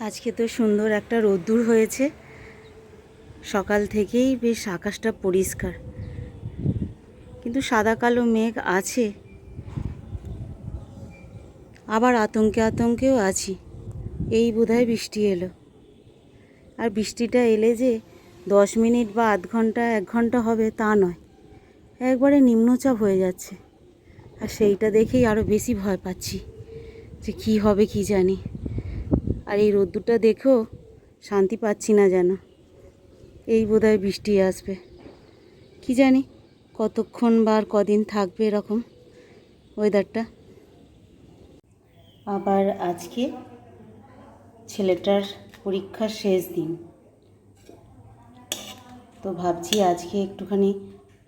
আজকে তো সুন্দর একটা রোদ্দুর হয়েছে। সকাল থেকেই বেশ আকাশটা পরিষ্কার। কিন্তু সাদা কালো মেঘ আছে। আবার আতঙ্কে আতঙ্কেও আছি। এই বোধহয় বৃষ্টি এলো। আর বৃষ্টিটা এলে যে দশ মিনিট বা আধ ঘণ্টা, এক ঘণ্টা হবে তা নয়। একবারে নিম্নচাপ হয়ে যাচ্ছে। আর সেইটা দেখেই আরও বেশি ভয় পাচ্ছি যে কী হবে কি জানি। আর এই রোদ্দুরটা দেখেও শান্তি পাচ্ছি না যেন। এই বোধহয় বৃষ্টি আসবে। কি জানি কতক্ষণ বা আর কদিন থাকবে এরকম ওয়েদারটা আবার আজকে ছেলেটার পরীক্ষার শেষ দিন। তো ভাবছি আজকে একটুখানি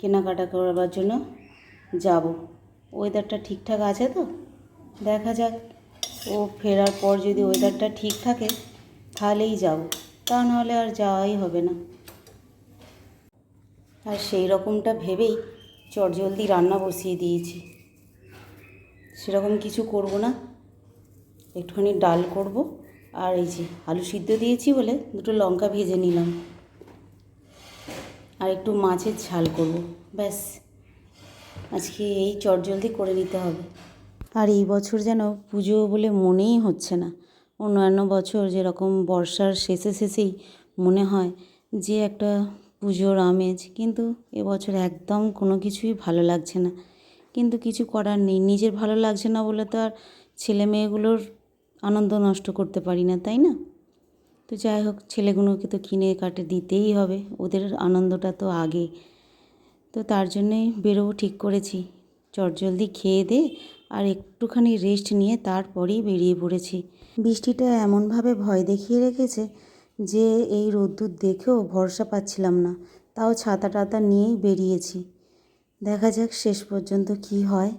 কেনাকাটা করবার জন্য যাব। ওয়েদারটা ঠিকঠাক আছে তো? দেখা যাক। ও ফেরার পর যদি ওয়েদারটা ঠিক থাকে, তাহলেই যাব। তা নাহলে আর যাওয়াই হবে না। আর সেই রকমটা ভেবেই চটজলদি রান্না বসিয়ে দিয়েছি। সেরকম কিছু করব না। একটুখানি ডাল করব। আর এই যে আলু সিদ্ধ দিয়েছি বলে দুটো লঙ্কা ভেজে নিলাম। আর একটু মাছের ঝাল করব। ব্যাস, আজকে এই চটজলদি করে নিতে হবে। আর এই বছর যেন পুজো বলে মনেই হচ্ছে না। অন্যান্য বছর যেরকম বর্ষার শেষে শেষেই মনে হয় যে একটা পুজোর আমেজ, কিন্তু এবছর একদম কোনো কিছুই ভালো লাগছে না। কিন্তু কিছু করার নেই। নিজের ভালো লাগছে না বলে তো আর ছেলে মেয়েগুলোর আনন্দ নষ্ট করতে পারি না, তাই না? তো যাই হোক, ছেলেগুলোকে তো কিনে কাটে দিতেই হবে। ওদের আনন্দটা তো আগে। তো তার জন্যই বেরোবো ঠিক করেছি। চটজলদি খেয়ে দে আর একটুখানি রেস্ট নিয়ে তারপরেই বেরিয়ে পড়েছি। বৃষ্টিটা এমনভাবে ভয় দেখিয়ে রেখেছে যে এই রোদ্দুর দেখেও ভরসা পাচ্ছিলাম না। তাও ছাতা টাতা নিয়েই বেরিয়েছি। দেখা যাক শেষ পর্যন্ত কি হয়।